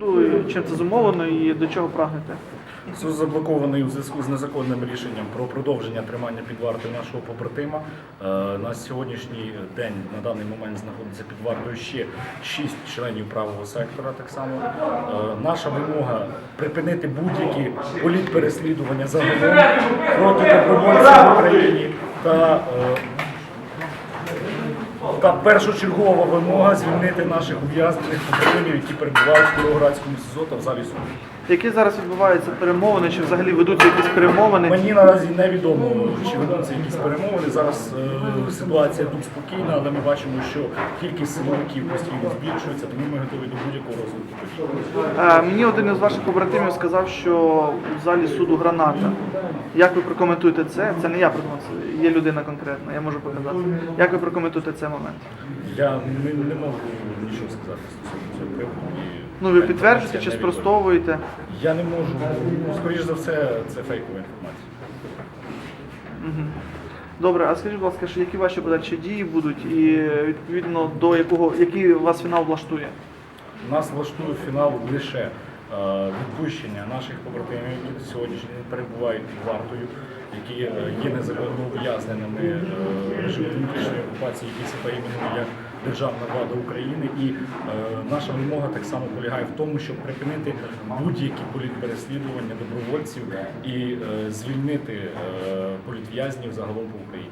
і чим це зумовлено і до чого прагнете? Суд заблокований у зв'язку з незаконним рішенням про продовження тримання під вартою нашого побратима. Е, На сьогоднішній день на даний момент знаходиться під вартою ще шість членів правого сектора. Так само Е, наша вимога припинити будь-які політпереслідування загалом проти добровольців в Україні та е, та першочергова вимога звільнити наших ув'язнених побратимів, які перебувають в Кіровоградському СІЗО та в залі суду. Які зараз відбуваються перемовини, чи взагалі ведуться якісь перемовини? Мені наразі невідомо, чи ведуться якісь перемовини. Зараз е, ситуація тут спокійна, але ми бачимо, що кількість силовиків постійно збільшується, тому ми готові до будь-якого розвитку. Е, Мені один із ваших побратимів сказав, що в залі суду граната. Як ви прокоментуєте це? Це не я придумав, це є людина конкретна, я можу показати. Як ви прокоментуєте цей момент? Я не, не можу нічого сказати стосовно цього приводу. Ну ви підтверджуєте чи спростовуєте? Я не можу. Ну, скоріш за все, це фейкова інформація. Добре, а скажіть, будь ласка, що які ваші подальші дії будуть і відповідно до якого який вас фінал влаштує? Нас влаштує фінал лише е, відпущення наших побратимів, які сьогодні перебувають під вартою, які е, є незаконно ув'язненими е, режимом внутрішньої окупації, який себе іменує як державна влада України. І е, наша вимога так само полягає в тому, щоб припинити будь-які політпереслідування добровольців і е, звільнити е, політв'язнів загалом по Україні.